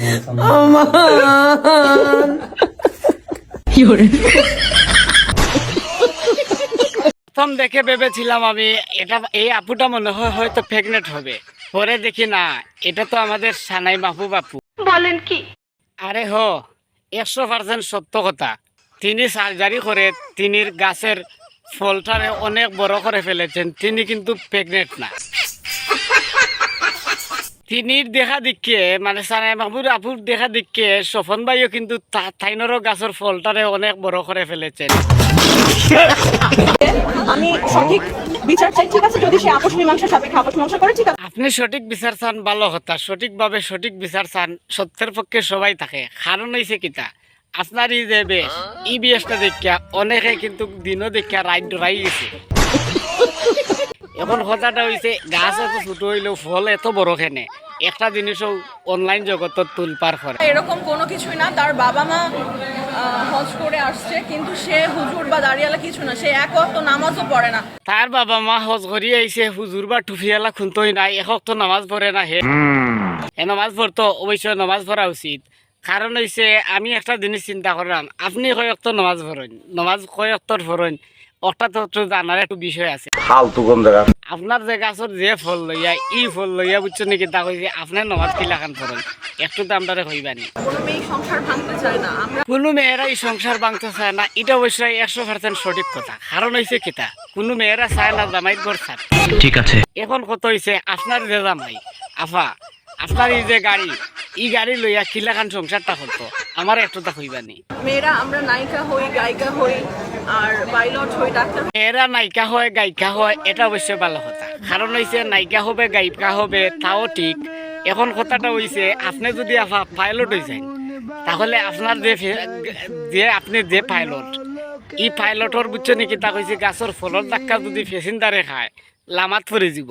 প্রথম দেখে ভেবেছিলাম আমি এটা এই আপুটা মনে হয় হয়তো প্রেগনেন্ট হবে। পরে দেখি না এটা তো আমাদের সানাই বাপু আপু। বলেন কি? আরে হো একশো পার্সেন্ট সত্য কথা। তিনি সার্জারি করে তিনি গাছের ফলটারে অনেক বড় করে ফেলেছেন তিনি কিন্তু প্রেগনেন্ট না। তিনি দেখা দিকে মানে সানাই মাহবুব আপুর দেখা দিকে সফন ভাইও কিন্তু তাইনরও গাছের ফলটারে অনেক বড় করে ফেলেছেন আমি সঠিক বিচার চাই ঠিক আছে যদি সে আপোষ মীমাংসা সাপেক্ষে আপোষ মীমাংসা করে ঠিক আছে। আপনি সঠিক বিচার চান ভালো কথা। সঠিকভাবে সঠিক বিচার চান সত্যের পক্ষে সবাই থাকে। কারণ হয়েছে কিতা আপনার এই যে বেশ এই বেশটা দেখিয়া অনেকে কিন্তু দিনও দেখিয়া রাইট ডরাই গেছে। এখন কথাটা হয়েছে গাছ এত ছোট হইলেও ফল এত বড় খেনে। একটা জিনিসও অনলাইন জগতত তুলপার করে। এরকম কোনো কিছুই না তার বাবা মা হজ করে আসছে কিন্তু সে হুজুর বা দাঁড়িয়ালা কিছু না সে এক অত নামাজও পড়ে না। তার বাবা মা হজ করি আইছে হুজুর বা টুফিয়ালা খুনতই নাই একক তো নামাজ পড়ে না হে এ নামাজ পড়তো অবশ্যই নামাজ পড়া উচিত। কারণ হইছে আমি একটা জিনিস চিন্তা করলাম আপনি কয়েক তো নামাজ পড়েন? নামাজ কয়েক তোর পড়েন? একটা তো তো জানার একটু বিষয় আছে। ফালতু কম দেখা আপনার যে গাছর যে ফল লইয়া ই ফল লইয়া বুঝছ নাকি? তা কইছে আপনার নামাজ কিলা খান পড়েন একটু তো আমরা হইবানি কোনো মেয়ে সংসার ভাঙতে চায় না। আমরা কোনো মেয়েরা এই সংসার ভাঙতে চায় না। এটা অবশ্যই একশো পার্সেন্ট সঠিক কথা। কারণ হয়েছে কিতা? কোনো মেয়েরা চায় না জামাই ঘর ছাড়। ঠিক আছে। এখন কত হয়েছে আপনার যে জামাই আফা আপনার এই যে গাড়ি ই গাড়ি লইয়া কিলাখান সংসারটা করতো? আমার একটু তা হইবানি মেয়েরা আমরা নায়িকা হই গায়িকা হই। আর পাইলট হই ডাক্তার। মেয়েরা নায়িকা হয়, গায়িকা হয়, এটা অবশ্যই ভালো কথা। কারণ হয়েছে নায়িকা হবে, গায়িকা হবে, তাও ঠিক। এখন কথাটা হয়েছে আপনি যদি পাইলট হয়ে যায় তাহলে আপনার যে যে আপনি যে পাইলট ই পাইলটর বুঝছ নাকি? তা কইছে গাছর ফলর ধাক্কা যদি ফেসিন্দারে খায়, লামাত পরে যাব।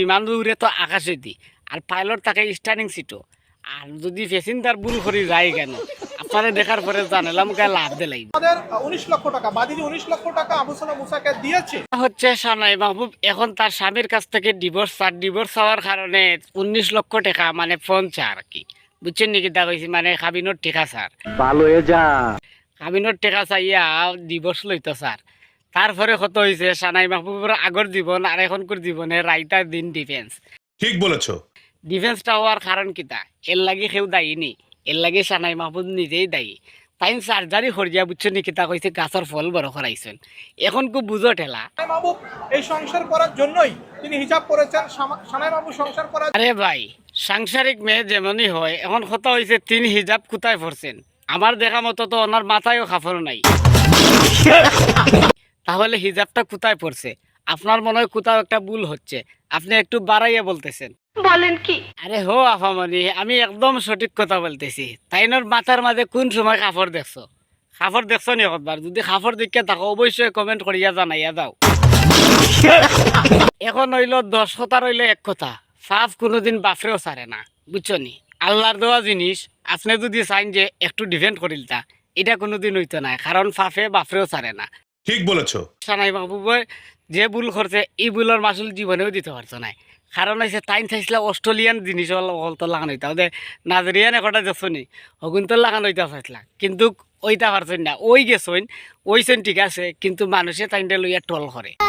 বিমান উড়ে তো আকাশে দি, আর পাইলট তাকে স্টার্নিং সিটও আর যদি ফেসিন্দার ভুল করে যায় কেন? আপনারা দেখার পরে জানালাম গায়ে লাভ দিলাই আমাদের উনিশ লক্ষ টাকা বাদিনী উনিশ লক্ষ টাকা আবু সালাম মুসাকে দিয়েছে। হচ্ছে সানাই মাহবুব এখন তার স্বামীর কাছ থেকে ডিভোর্স চার ডিভোর্স হওয়ার কারণে উনিশ লক্ষ টাকা মানে ফোন আর কি। বুঝছেন নাকি তা কইছি? মানে কাবিনোর টেকা স্যার। ভালো হয়ে যা। কাবিনোর টেকা চাইয়া ডিভোর্স লইতো স্যার। তারপরে কত হয়েছে সানাই মাহবুবের আগর জীবন আর এখনকার জীবনে রাইটার দিন ডিফেন্স ঠিক বলেছ। ডিফেন্সটা হওয়ার কারণ কিতা এর লাগি কেউ দায়ী নি এর লাগি সানাই মাহবুব নিজেই দায়ী। তাই সার্জারি করিয়া বুঝছেন নাকি তা কইছে গাছের ফল বড় করাইছেন এখন খুব বুঝো ঠেলা মাহবুব এই সংসার করার জন্যই তিনি হিসাব করেছেন সানাই মাহবুব সংসার করার আরে ভাই সাংসারিক মেয়ে যেমনই হয় এখন কথা হয়েছে তিন হিজাব কোথায় পড়ছেন আমার দেখা মতো তো ওনার মাথায়ও খাফর নাই। তাহলে হিজাবটা কোথায় পড়ছে আপনার মনে হয় কোথাও একটা ভুল হচ্ছে। আপনি একটু বাড়াইয়া বলতেছেন। বলেন কি? আরে হো আফামনি আমি একদম সঠিক কথা বলতেছি। তাইনোর মাথার মাঝে কোন সময় কাপড় দেখছ? কাপড় দেখছ নি একবার? যদি কাপড় দেখে থাকো অবশ্যই কমেন্ট করিয়া জানাইয়া দাও। এখন হইল দশ কথা রইল এক কথা। ফাফ কোনোদিন বাফরেও সারে না বুঝছ নি? আল্লাহর দেওয়া জিনিস আপনি যদি চাইন যে একটু ডিফেন্ড করিল তা এটা কোনোদিন হইতো না কারণ ফাফে বাফরেও সারে না। ঠিক বলেছ। সানাই বাবুবে যে ভুল করছে এই ভুলের মাসুল জীবনেও দিতে পারছ না কারণ হয়েছে টাইম চাইছিল অস্ট্রেলিয়ান জিনিস তো লাগানো হইতা ওদের নাজরিয়ান একটা দেখছ নি হগুন তো লাগানো হইতা চাইছিল। কিন্তু ওইটা পারছেন না। ওই গেছেন ওইছেন ঠিক আছে কিন্তু মানুষে টাইমটা লইয়া টল করে